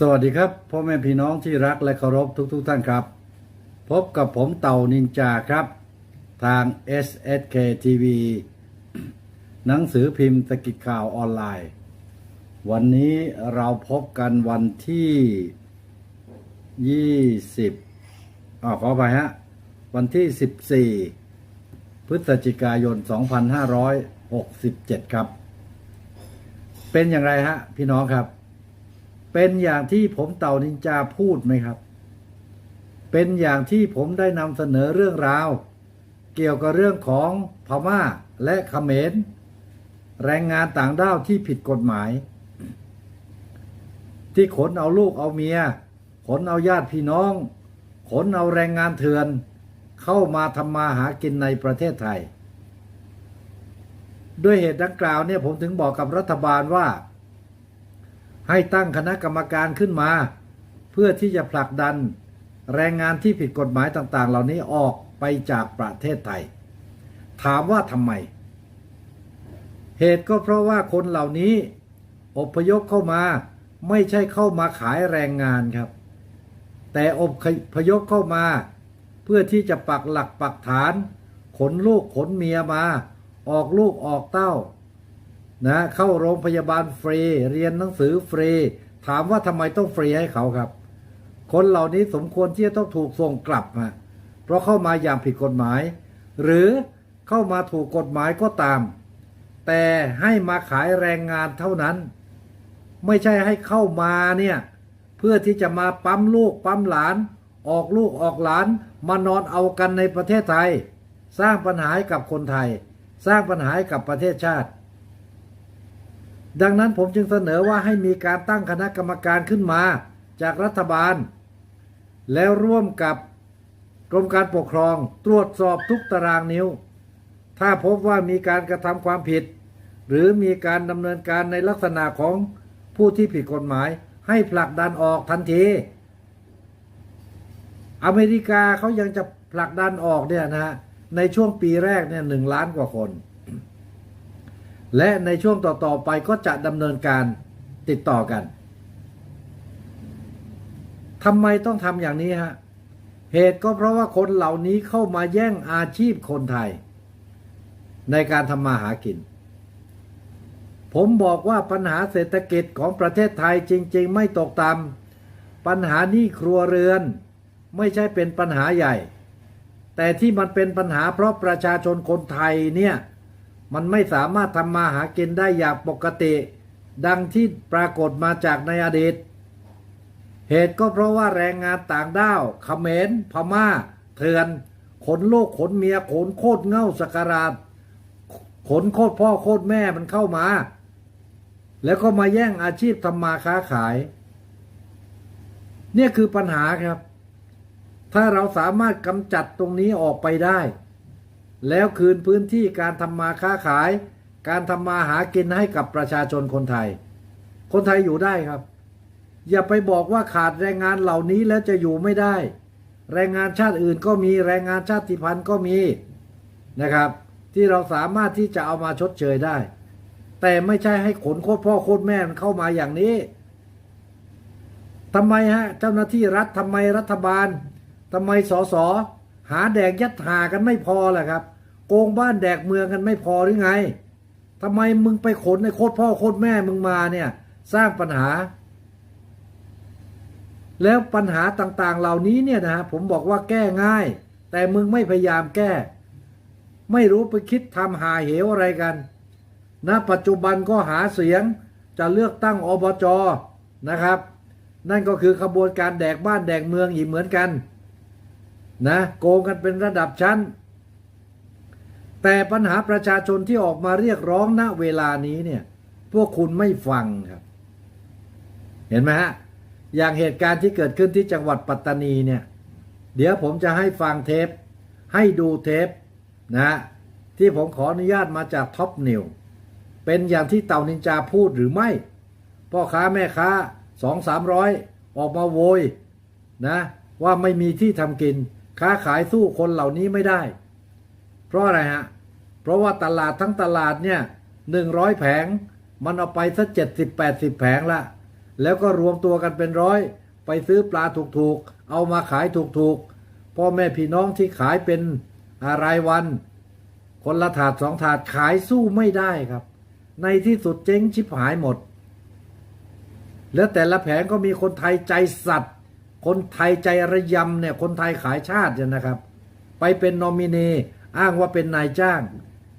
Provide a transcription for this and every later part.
สวัสดีครับพ่อแม่พี่น้องที่รักและเคารพทุกๆทท่านครับ พบกับผมเต่านินจาครับ ทาง SSK TV หนังสือพิมพ์สกิจข่าวออนไลน์ วันนี้เราพบกันวันที่ 20อ่าขอไปฮะ วันที่ 14 พฤศจิกายน 2567 ครับ เป็นอย่างไรฮะ พี่น้องครับ เป็นอย่างที่ผมเต่านินจาพูดไหมครับ เป็นอย่างที่ผมได้นำเสนอเรื่องราว เกี่ยวกับเรื่องของพม่าและเขมรแรงงานต่างด้าวที่ผิดกฎหมาย ที่ขนเอาลูกเอาเมีย ขนเอาญาติพี่น้อง ขนเอาแรงงานเถื่อน เข้ามาทำมาหากินในประเทศไทย ด้วยเหตุดังกล่าวเนี่ยผมถึงบอกกับรัฐบาลว่า ให้ตั้งคณะกรรมการขึ้นมา เพื่อที่จะผลักดัน แรงงานที่ผิดกฎหมายต่างๆ เหล่านี้ออกไปจากประเทศไทย ถามว่าทำไม เหตุก็เพราะว่าคนเหล่านี้อพยพเข้ามาไม่ใช่เข้ามาขายแรงงานครับ แต่อพยพเข้ามา เพื่อที่จะปักหลักปักฐาน ขนลูกขนเมียมา ออกลูกออกเต้า นะเข้าโรงพยาบาลฟรี เรียนหนังสือฟรี ถามว่าทำไมต้องฟรีให้เขาครับ คนเหล่านี้สมควรที่จะต้องถูกส่งกลับฮะเพราะเข้ามาอย่างผิดกฎหมาย หรือเข้ามาถูกกฎหมายก็ตาม แต่ให้มาขายแรงงานเท่านั้น ไม่ใช่ให้เข้ามาเนี่ยเพื่อที่จะมาปั๊มลูกปั๊มหลาน ออกลูกออกหลานมานอนเอากันในประเทศไทย สร้างปัญหาให้กับคนไทย สร้างปัญหาให้กับประเทศชาติ ดังนั้นผมจึงเสนอว่าให้มีการตั้งคณะกรรมการขึ้นมาจากรัฐบาล แล้วร่วมกับกรมการปกครองตรวจสอบทุกตารางนิ้ว ถ้าพบว่ามีการกระทำความผิด หรือมีการดำเนินการในลักษณะของผู้ที่ผิดกฎหมาย ให้ผลักดันออกทันที อเมริกาเขายังจะผลักดันออกเนี่ยนะในช่วงปีแรกเนี่ยหนึ่งล้านกว่าคน และในช่วงต่อ ๆ ไปก็จะดำเนินการติดต่อกันทำไมต้องทำอย่างนี้ฮะ เหตุก็เพราะว่าคนเหล่านี้เข้ามาแย่งอาชีพคนไทย ในการทำมาหากิน ผมบอกว่าปัญหาเศรษฐกิจของประเทศไทยจริง ๆ ไม่ตกต่ำปัญหาหนี้ครัวเรือน ไม่ใช่เป็นปัญหาใหญ่ แต่ที่มันเป็นปัญหาเพราะประชาชนคนไทยเนี่ย มันไม่สามารถทำมาหากินได้อย่างปกติ ดังที่ปรากฏมาจากในอดีต เหตุก็เพราะว่าแรงงานต่างด้าวเขมรพม่า เถื่อน ขนโลกขนเมีย ขนโคตรเง่าสการาดขนโคตรพ่อโคตรแม่มันเข้ามา แล้วก็มาแย่งอาชีพทำมาค้าขาย เนี่ยคือปัญหาครับ ถ้าเราสามารถกำจัดตรงนี้ออกไปได้ แล้วคืนพื้นที่การทำมาค้าขาย การทำมาหากินให้กับประชาชนคนไทย คนไทยอยู่ได้ครับ อย่าไปบอกว่าขาดแรงงานเหล่านี้แล้วจะอยู่ไม่ได้ แรงงานชาติอื่นก็มีแรงงานชาติพันธุ์ก็มีนะครับ ที่เราสามารถที่จะเอามาชดเชยได้ แต่ไม่ใช่ให้ขนโคตรพ่อโคตรแม่มันเข้ามาอย่างนี้ทำไมฮะเจ้าหน้าที่รัฐทำไมรัฐบาลทำไมสส หาแดกยัดหากันไม่พอแหละครับ โกงบ้านแดกเมืองกันไม่พอหรือไงทำไมมึงไปขนในโคตรพ่อโคตรแม่มึงมาเนี่ย สร้างปัญหา แล้วปัญหาต่างๆ เหล่านี้เนี่ยนะผมบอกว่าแก้ง่าย แต่มึงไม่พยายามแก้ ไม่รู้ไปคิดทำหาเหวอะไรกันณนะปัจจุบันก็หาเสียงจะเลือกตั้งอบจนะครับ นั่นก็คือขบวนการแดกบ้านแดกเมืองอีกเหมือนกัน นะโกงกันเป็นระดับชั้น แต่ปัญหาประชาชนที่ออกมาเรียกร้องณเวลานี้เนี่ย พวกคุณไม่ฟังครับ เห็นไหมฮะ อย่างเหตุการณ์ที่เกิดขึ้นที่จังหวัดปัตตานีเนี่ย เดี๋ยวผมจะให้ฟังเทป ให้ดูเทปนะที่ผมขออนุญาตมาจากท็อปนิวเป็นอย่างที่เต่านินจาพูดหรือไม่ พ่อค้าแม่ค้าสองสามร้อยออกมาโวยนะ ว่าไม่มีที่ทำกิน ค้าขายสู้คนเหล่านี้ไม่ได้ เพราะอะไรฮะ เพราะว่าตลาดทั้งตลาดเนี่ยหนึ่งร้อยแผง มันเอาไปสักเจ็ดสิบแปดสิบแผงละ แล้วก็รวมตัวกันเป็นร้อย ไปซื้อปลาถูกๆ เอามาขายถูกๆ พ่อแม่พี่น้องที่ขายเป็นรายวัน คนละถาดสองถาดขายสู้ไม่ได้ครับ ในที่สุดเจ๊งชิบหายหมด แล้วแต่ละแผงก็มีคนไทยใจสัตว์ คนไทยใจระยำเนี่ยคนไทยขายชาติเนี่ยนะครับ ไปเป็นนอมินีอ้างว่าเป็นนายจ้าง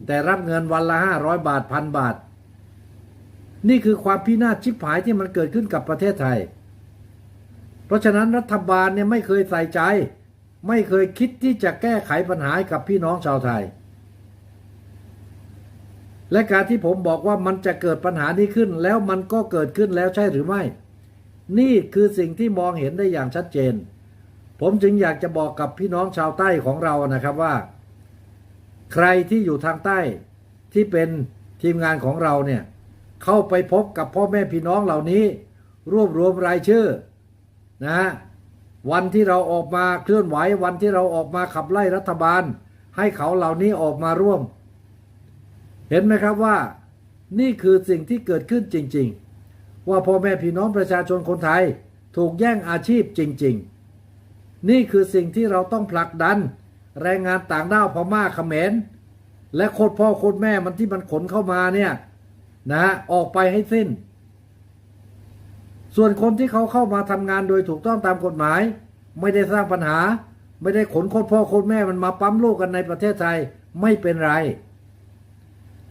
แต่รับเงินวันละห้าร้อยบาทพันบาท นี่คือความพินาศชิบหายที่มันเกิดขึ้นกับประเทศไทย เพราะฉะนั้นรัฐบาลเนี่ยไม่เคยใส่ใจ ไม่เคยคิดที่จะแก้ไขปัญหากับพี่น้องชาวไทย และการที่ผมบอกว่ามันจะเกิดปัญหานี้ขึ้นแล้วมันก็เกิดขึ้นแล้วใช่หรือไม่ นี่คือสิ่งที่มองเห็นได้อย่างชัดเจน ผมจึงอยากจะบอกกับพี่น้องชาวใต้ของเรานะครับว่า ใครที่อยู่ทางใต้ที่เป็นทีมงานของเราเนี่ยเข้าไปพบกับพ่อแม่พี่น้องเหล่านี้ รวบรวมรายชื่อนะฮะวันที่เราออกมาเคลื่อนไหววันที่เราออกมาขับไล่รัฐบาล ให้เขาเหล่านี้ออกมาร่วม เห็นไหมครับว่า นี่คือสิ่งที่เกิดขึ้นจริง ๆ ว่าพ่อแม่พี่น้องประชาชนคนไทยถูกแย่งอาชีพจริง ๆ นี่คือสิ่งที่เราต้องผลักดัน แรงงานต่างด้าวพม่าเขมร และโคตรพ่อโคตรแม่มันที่มันขนเข้ามาเนี่ยนะฮะออกไปให้สิ้น ส่วนคนที่เขาเข้ามาทำงานโดยถูกต้องตามกฎหมาย ไม่ได้สร้างปัญหา ไม่ได้ขนโคตรพ่อโคตรแม่มันมาปั๊มลูกกันในประเทศไทยไม่เป็นไร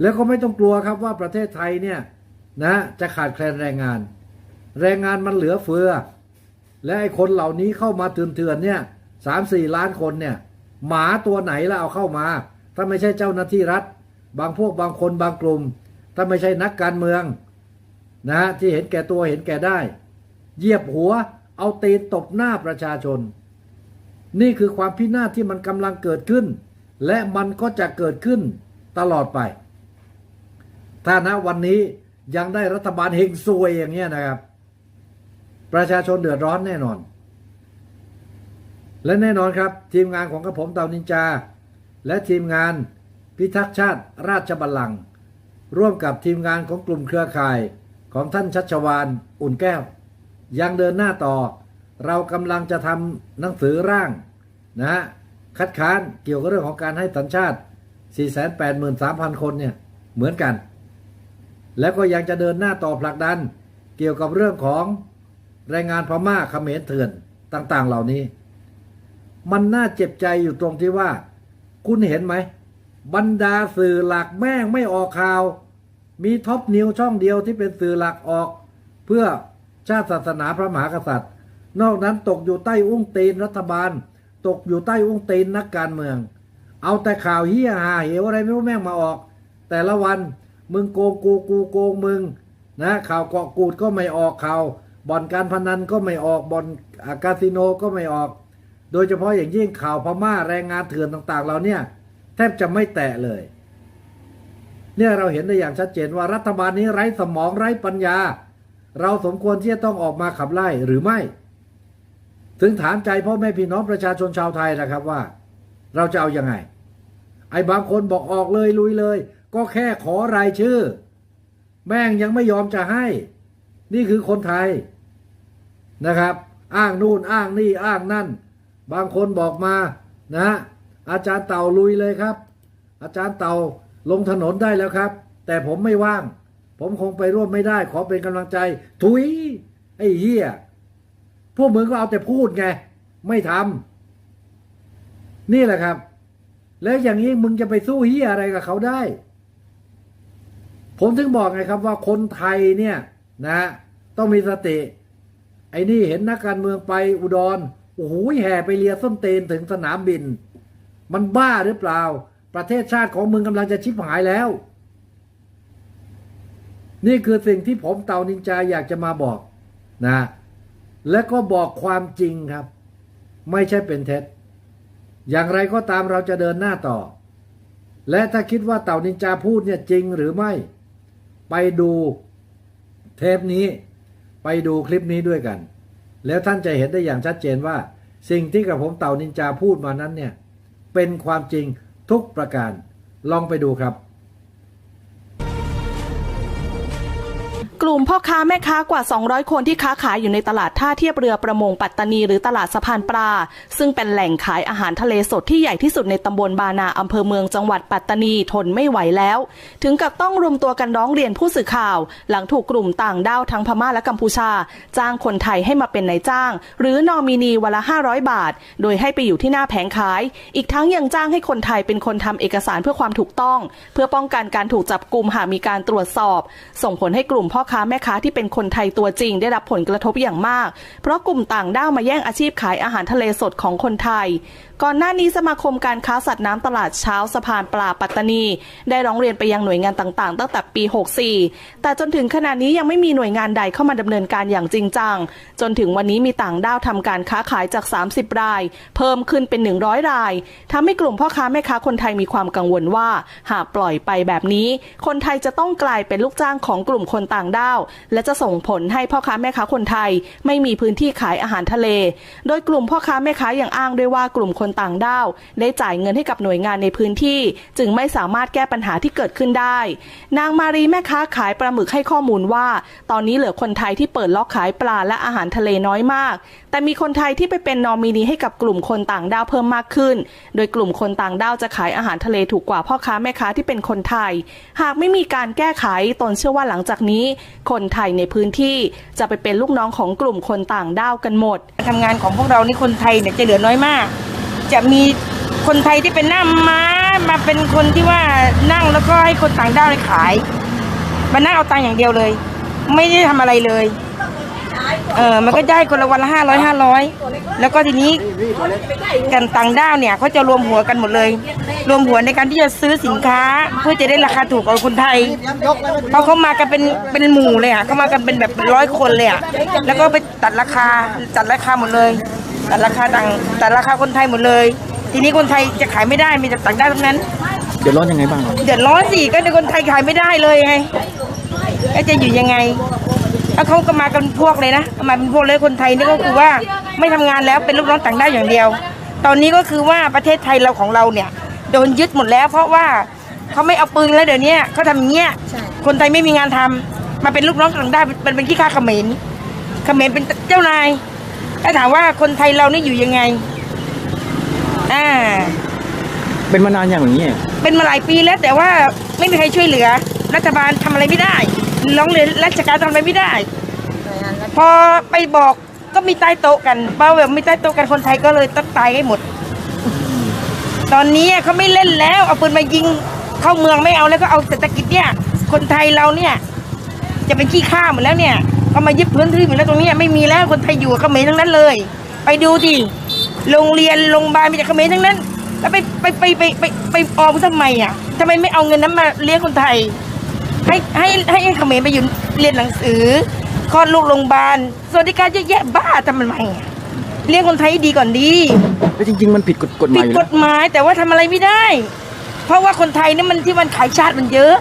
แล้วก็ไม่ต้องกลัวครับว่าประเทศไทยเนี่ย นะ จะขาดแคลนแรงงาน แรงงานมันเหลือเฟือ และไอ้คนเหล่านี้เข้ามาเถื่อนๆเนี่ยสามสี่ล้านคนเนี่ย หมาตัวไหนละเอาเข้ามา ถ้าไม่ใช่เจ้าหน้าที่รัฐ บางพวกบางคนบางกลุ่ม ถ้าไม่ใช่นักการเมือง นะที่เห็นแก่ตัวเห็นแก่ได้ เหยียบหัว เอาตีนตบหน้าประชาชน นี่คือความพินาศที่มันกำลังเกิดขึ้น และมันก็จะเกิดขึ้นตลอดไป ถ้าณวันนี้ ยังได้รัฐบาลเฮงซวยอย่างเงี้ยนะครับ ประชาชนเดือดร้อนแน่นอน และแน่นอนครับ ทีมงานของกระผมเต่านินจา และทีมงานพิทักษ์ชาติราชบัลลังก์ร่วมกับทีมงานของกลุ่มเครือข่ายของท่านชัชวานอุ่นแก้ว ยังเดินหน้าต่อ เรากำลังจะทำหนังสือร่างนะฮะคัดค้านเกี่ยวกับเรื่องของการให้สัญชาติ 483,000 คนเนี่ยเหมือนกัน แล้วก็ยังจะเดินหน้าต่อผลักดัน เกี่ยวกับเรื่องของแรงงานพม่าเขมรเถื่อนต่างๆ เหล่านี้ มันน่าเจ็บใจอยู่ตรงที่ว่า คุณเห็นไหม บรรดาสื่อหลักแม่งไม่ออกข่าว มีท็อปนิวช่องเดียวที่เป็นสื่อหลักออก เพื่อชาติศาสนาพระมหากษัตริย์ นอกนั้นตกอยู่ใต้อุ้งตีนรัฐบาล ตกอยู่ใต้อุ้งตีนนักการเมือง เอาแต่ข่าวเฮียหาเหวอะไรไม่รู้แม่งมาออก แต่ละวัน มึงโกงกูกูโกงมึงนะข่าวเกาะกูดก็ไม่ออกข่าวบ่อนการพนันก็ไม่ออกบ่อนอาคาสิโนก็ไม่ออก โดยเฉพาะอย่างยิ่งข่าวพม่าแรงงานเถื่อนต่างๆเราเนี่ย แทบจะไม่แตะเลย เนี่ยเราเห็นได้อย่างชัดเจนว่ารัฐบาลนี้ไร้สมองไร้ปัญญา เราสมควรที่จะต้องออกมาขับไล่หรือไม่ ถึงถามใจพ่อแม่พี่น้องประชาชนชาวไทยนะครับว่า เราจะเอาอยัางไง ไอ้บางคนบอกออกเลยลุยเลย ก็แค่ขอรายชื่อ แม่งยังไม่ยอมจะให้ นี่คือคนไทยนะครับ อ้างนู่นอ้างนี่อ้างนั่น บางคนบอกมานะอาจารย์เต่าลุยเลยครับ อาจารย์เต่าลงถนนได้แล้วครับ แต่ผมไม่ว่าง ผมคงไปร่วมไม่ได้ขอเป็นกำลังใจ ถุย ไอ้เหี้ยพวกมึงก็เอาแต่พูดไง ไม่ทำนี่แหละครับ แล้วอย่างนี้มึงจะไปสู้เหี้ยอะไรกับเขาได้ ผมถึงบอกไงครับว่าคนไทยเนี่ยนะต้องมีสติ ไอ้นี่เห็นนักการเมืองไปอุดรโอ้โหแห่ไปเลียส้นเตนถึงสนามบิน มันบ้าหรือเปล่า ประเทศชาติของมึงกำลังจะชิบหายแล้ว นี่คือสิ่งที่ผมเตานินจาอยากจะมาบอกนะ และก็บอกความจริงครับ ไม่ใช่เป็นเท็จ อย่างไรก็ตามเราจะเดินหน้าต่อ และถ้าคิดว่าเต่านินจาพูดเนี่ยจริงหรือไม่ ไปดูเทปนี้ไปดูคลิปนี้ด้วยกัน แล้วท่านจะเห็นได้อย่างชัดเจนว่า สิ่งที่กับผมเต่านินจาพูดมานั้นเนี่ย เป็นความจริงทุกประการ ลองไปดูครับ กลุ่มพ่อค้าแม่ค้ากว่า 200 คนที่ค้าขายอยู่ในตลาดท่าเทียบเรือประมงปัตตานีหรือตลาดสะพานปลา ซึ่งเป็นแหล่งขายอาหารทะเลสดที่ใหญ่ที่สุดในตำบลบานาอำเภอเมืองจังหวัดปัตตานีทนไม่ไหวแล้ว ถึงกับต้องรวมตัวกันร้องเรียนผู้สื่อข่าว หลังถูกกลุ่มต่างด้าวทั้งพม่าและกัมพูชา จ้างคนไทยให้มาเป็นนายจ้าง หรือนอมินีวันละ 500 บาท โดยให้ไปอยู่ที่หน้าแผงขาย อีกทั้งยังจ้างให้คนไทยเป็นคนทำเอกสารเพื่อความถูกต้อง เพื่อป้องกันการถูกจับกลุ่มหากมีการตรวจสอบ ส่งผลให้กลุ่มพ่อค้าแม่ค้าที่เป็นคนไทยตัวจริง ได้รับผลกระทบอย่างมาก เพราะกลุ่มต่างด้าวมาแย่งอาชีพขายอาหารทะเลสดของคนไทย ก่อนหน้านี้สมาคมการค้าสัตว์น้ำตลาดเช้าสะพานปลาปัตตานี ได้ร้องเรียนไปยังหน่วยงานต่างๆ ตั้งแต่ปี 64 แต่จนถึงขณะนี้ยังไม่มีหน่วยงานใดเข้ามาดำเนินการอย่างจริงจัง จนถึงวันนี้มีต่างด้าวทำการค้าขายจาก 30 ราย เพิ่มขึ้นเป็น 100 รายทำให้กลุ่มพ่อค้าแม่ค้าคนไทยมีความกังวลว่า หากปล่อยไปแบบนี้ คนไทยจะต้องกลายเป็นลูกจ้างของกลุ่มคนต่างด้าวและจะส่งผลให้พ่อค้าแม่ค้าคนไทย ไม่มีพื้นที่ขายอาหารทะเล โดยกลุ่มพ่อค้าแม่ค้ายังอ้างด้วยว่ากลุ่มคนต่างด้าว ได้จ่ายเงินให้กับหน่วยงานในพื้นที่ จึงไม่สามารถแก้ปัญหาที่เกิดขึ้นได้ นางมารีแม่ค้าขายปลาหมึกให้ข้อมูลว่า ตอนนี้เหลือคนไทยที่เปิดล็อกขายปลาและอาหารทะเลน้อยมาก แต่มีคนไทยที่ไปเป็นนอมินีให้กับกลุ่มคนต่างด้าวเพิ่มมากขึ้น โดยกลุ่มคนต่างด้าวจะขายอาหารทะเลถูกกว่าพ่อค้าแม่ค้าที่เป็นคนไทย หากไม่มีการแก้ไขตนเชื่อว่าหลังจากนี้คนไทยในพื้นที่จะไปเป็นลูกน้องของกลุ่มคนต่างด้าวกันหมดทำงานของพวกเรานี่คนไทยเนี่ยจะเหลือน้อยมาก จะมีคนไทยที่เป็นหน้าม้ามาเป็นคนที่ว่านั่งแล้วก็ให้คนต่างด้าวไปขายมานั่งเอาตังค์อย่างเดียวเลย ไม่ได้ทำอะไรเลย เออมันก็ได้คนละวันละห้าร้อยห้าร้อยแล้วก็ทีนี้กันต่างด้าวเนี่ยเขาจะรวมหัวกันหมดเลย รวมหัวในการที่จะซื้อสินค้า เพื่อจะได้ราคาถูกกว่าคนไทยเพราะเขามากันเป็นเป็นหมู่เลยอะเขามากันเป็นแบบร้อยคนเลยอะแล้วก็ไปตัดราคาตัดราคาหมดเลย ตัดราคาต่างตัดราคาคนไทยหมดเลย ทีนี้คนไทยจะขายไม่ได้มีแต่ต่างด้าวทั้งนั้นเดือดร้อนยังไงบ้างครับเดือดร้อนสิก็ในคนไทยขายไม่ได้เลยไงแล้วจะอยู่ยังไง แล้วเขาก็มากันพวกเลยนะมาเป็นพวกเลยคนไทยนี่ก็คือว่าไม่ทำงานแล้วเป็นลูกน้องต่างด้าวอย่างเดียว ตอนนี้ก็คือว่าประเทศไทยเราของเราเนี่ยโดนยึดหมดแล้ว เพราะว่าเขาไม่เอาปืนแล้วเดี๋ยวนี้เขาทำอย่างเงี้ยคนไทยไม่มีงานทำมาเป็นลูกน้องต่างด้าวเป็นเป็นขี้ข้าเขมรเขมรเป็นเจ้านายถ้าถามว่าคนไทยเรานี่อยู่ยังไงอ่าเป็นมานานอย่างนี้เป็นมาหลายปีแล้วแต่ว่าไม่มีใครช่วยเหลือ รัฐบาลทำอะไรไม่ได้ ร้องเรียนราชการทำอะไรไม่ได้ พอไปบอกก็มีใต้โต๊ะกันเป้าแบบมีใต้โต๊ะกันคนไทยก็เลยต้องตายให้หมด ตอนนี้เขาไม่เล่นแล้ว เอาปืนมายิงเข้าเมืองไม่เอาแล้วก็เอาเศรษฐกิจเนี่ย คนไทยเราเนี่ย จะเป็นขี้ข้าหมดแล้วเนี่ยเขามายึดพื้นที่หมดแล้วตรงเนี้ยไม่มีแล้วคนไทยอยู่กับเขมรทั้งนั้นเลย ไปดูดิโรงเรียนโรงพยาบาลมีแต่เขมรทั้งนั้น แล้วไปไปไปไปไปไปออมทำไมอะทำไมไม่เอาเงินนั้นมาเลี้ยงคนไทย ให้ให้ให้เขมรไปอยู่เรียนหนังสือคลอดลูกโรงพยาบาลสวัสดิการเยอะแยะบ้าทำไมอะเลี้ยงคนไทยให้ดีก่อนดีแล้วจริง ๆ มันผิดกฎกฎหผิมายดอยู่กแล้วฎหมายแต่ว่าทำอะไรไม่ได้ เพราะว่าคนไทยนี่มันที่มันขายชาติมันเยอะ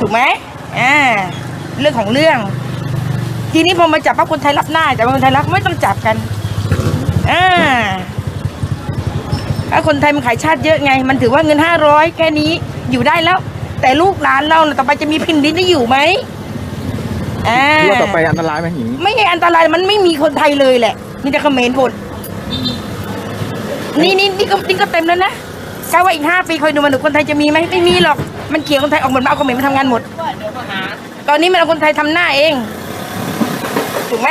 ถูกไหมอ่าเรื่องของเรื่อง ทีนี้พอมาจับว่าคนไทยรับหน้าจับว่าคนไทยรับไม่ต้องจับกันอ่าถ้าคนไทยมันขายชาติเยอะไง มันถือว่าเงินห้าร้อยแค่นี้อยู่ได้แล้ว แต่ลูกหลานเราน่ะต่อไปจะมีพินดินได้อยู่ไหมอ่าคิดว่าต่อไปอันตรายไหมอย่างนี้ไม่ใช่อันตรายมันไม่มีคนไทยเลยแหละ มีแต่เขมรหมดนี่นี่นี่ก็นี่ก็เต็มแล้วนะกาว่าอีกห้าปีคอยดูมันดูคนไทยจะมีไหมไม่มีหรอก มันเขี่ยคนไทยออกหมดมาเอาเขมรมาทำงานหมด ตอนนี้มันเอาคนไทยทำหน้าเอง ถูกไหม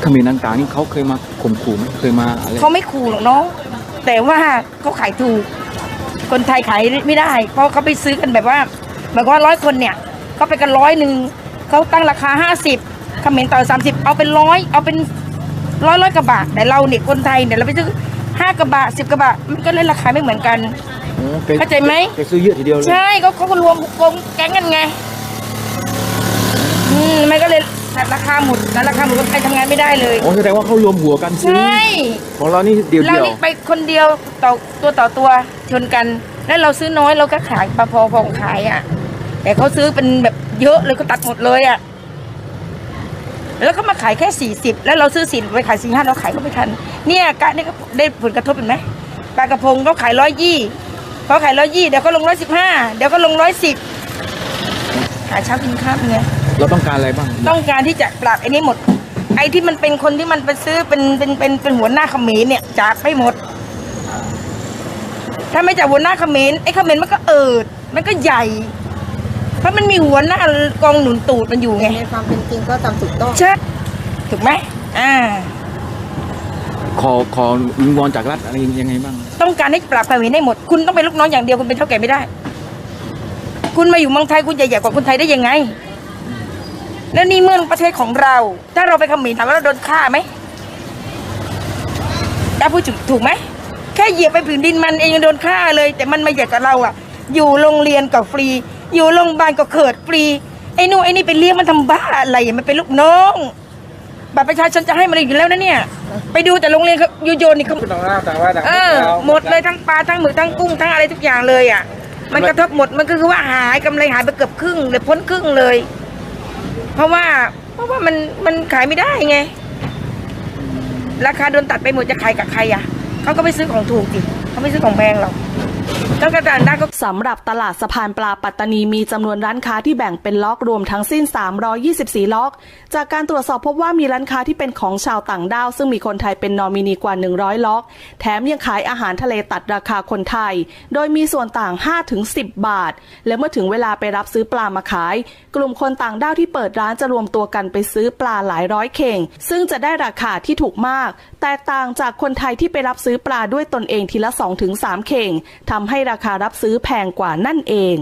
เขมรต่างๆนี่เขาเคยมาข่มขู่ไหมเคยมาอะไรเขาไม่ขู่หรอกน้อง แต่ว่าเขาขายถูก คนไทยขายไม่ได้ เพราะเขาไปซื้อกันแบบว่าหมายความว่าร้อยคนเนี่ยเขาไปกันร้อยหนึ่งเขาตั้งราคาห้าสิบเขมรต่อสามสิบเอาเป็นร้อยเอาเป็นร้อยร้อยกระบะแต่เราเนี่ยคนไทยเนี่ยเราไปซื้อห้ากระบะสิบกระบะมันก็เลยราคาไม่เหมือนกันโอ้แกเข้าใจไหมแกซื้อเยอะทีเดียวเลยใช่เขาเขาก็รวมกลมแก๊งกันไงอืมมันก็เลยราคาหมดแล้วราคาหมดคนไทยทำงานไม่ได้เลยโอ้แสดงว่าเขารวมหัวกันใชซื้อ่ของเรานี่เดียวเราเดียวนี่ไปคนเดียวต่อตัวต่อตัว ชนกัน แล้วเราซื้อน้อยเราก็ขายปลาพอพอขายอะ แต่เขาซื้อเป็นแบบเยอะเลยก็ตัดหมดเลยอะ แล้วก็มาขายแค่สี่สิบแล้วเราซื้อสินไปขายสี่ห้าเราขายก็ไม่ทัน เนี่ยกะนี่ก็ได้ผลกระทบเห็นไหมปลากระพงเขาขายร้อยยี่เขาขายร้อยยี่เดี๋ยวก็ลงร้อยสิบห้าเดี๋ยวก็ลงร้อยสิบหาเช้ากินข้าวไงเราต้องการอะไรบ้าง ต้องการที่จะปราบไอ้นี้หมด ไอ้ที่มันเป็นคนที่มันไปซื้อเป็นเป็นเป็นเป็นหัวหน้าเขมรเนี่ยจับไปหมด ถ้าไม่จับหัวหน้าเขมรไอ้เขมรมันก็เอิด มันก็ใหญ่ เพราะมันมีหัวหน้ากองหนุนตูดมันอยู่ไง ในความเป็นจริงก็ทำถูกต้องใช่ถูกไหมอ่า ขอขอวิงวอนจากรัฐอะไรยังไงบ้าง ต้องการให้ปราบเขมรให้หมด คุณต้องเป็นลูกน้องอย่างเดียวคุณเป็นเท่าแก่ไม่ได้ คุณมาอยู่เมืองไทยคุณใหญ่ๆกว่าคนไทยได้ยังไง แล้วนี่เมื่อประเทศของเรา ถ้าเราไปเขมรถามว่าเราโดนฆ่าไหมถ้าพูดถูกไหม แค่เหยียบไปผืนดินมันเองยังโดนฆ่าเลย แต่มันมาเหยียบกับเราอะ อยู่โรงเรียนก็ฟรี อยู่โรงพยาบาลก็เขิดฟรีไอ้นู่นไอ้นี่ไปเลี้ยงมันทำบ้าอะไรอะมันเป็นลูกน้องบัตรประชาชนจะให้มันอยู่แล้วนะเนี่ย ไปดูแต่โรงเรียนเขาโยโยนนี่เขาเออหมดเลยทั้งปลาทั้งหมึกทั้งกุ้งทั้งอะไรทุกอย่างเลยอะ มันกระทบหมดมันก็คือว่าหายกำไรหายไปเกือบครึ่งเลยพ้นครึ่งเลย เพราะว่าเพราะว่ามันมันขายไม่ได้ไง ราคาโดนตัดไปหมดจะขายกับใครอะ เขาก็ไม่ซื้อของถูกสิเขาไม่ซื้อของแพงหรอกแล้วกระดานได้ก็สำหรับตลาดสะพานปลาปัตตานีมีจำนวนร้านค้าที่แบ่งเป็นล็อกรวมทั้งสิ้น 324 ล็อก จากการตรวจสอบพบว่ามีร้านค้าที่เป็นของชาวต่างด้าว ซึ่งมีคนไทยเป็นนอมินีกว่า 100 ล็อก แถมยังขายอาหารทะเลตัดราคาคนไทย โดยมีส่วนต่าง 5-10 บาท และเมื่อถึงเวลาไปรับซื้อปลามาขาย กลุ่มคนต่างด้าวที่เปิดร้านจะรวมตัวกันไปซื้อปลาหลายร้อยเข่ง ซึ่งจะได้ราคาที่ถูกมาก แตกต่างจากคนไทยที่ไปรับซื้อปลาด้วยตนเองทีละ 2-3 เข่งทำให้ราคารับซื้อแพงกว่านั่นเอง